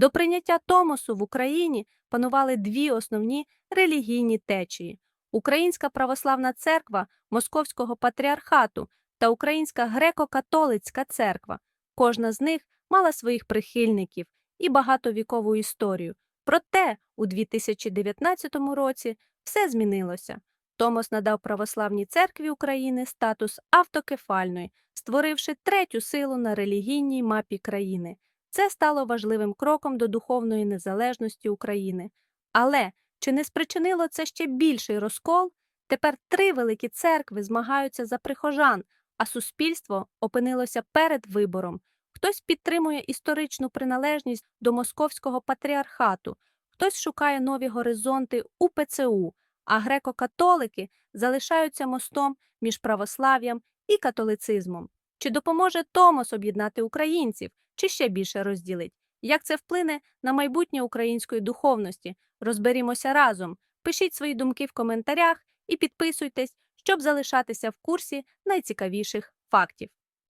До прийняття Томосу в Україні панували дві основні релігійні течії: Українська православна церква Московського патріархату та Українська греко-католицька церква. Кожна з них мала своїх прихильників і багатовікову історію. Проте у 2019 році все змінилося. Томос надав православній церкві України статус автокефальної, створивши третю силу на релігійній мапі країни. Це стало важливим кроком до духовної незалежності України. Але чи не спричинило це ще більший розкол? Тепер три великі церкви змагаються за прихожан, а суспільство опинилося перед вибором. Хтось підтримує історичну приналежність до московського патріархату, хтось шукає нові горизонти у ПЦУ, а греко-католики залишаються мостом між православ'ям і католицизмом. Чи допоможе Томос об'єднати українців, чи ще більше розділить? Як це вплине на майбутнє української духовності? Розберімося разом. Пишіть свої думки в коментарях і підписуйтесь, щоб залишатися в курсі найцікавіших фактів.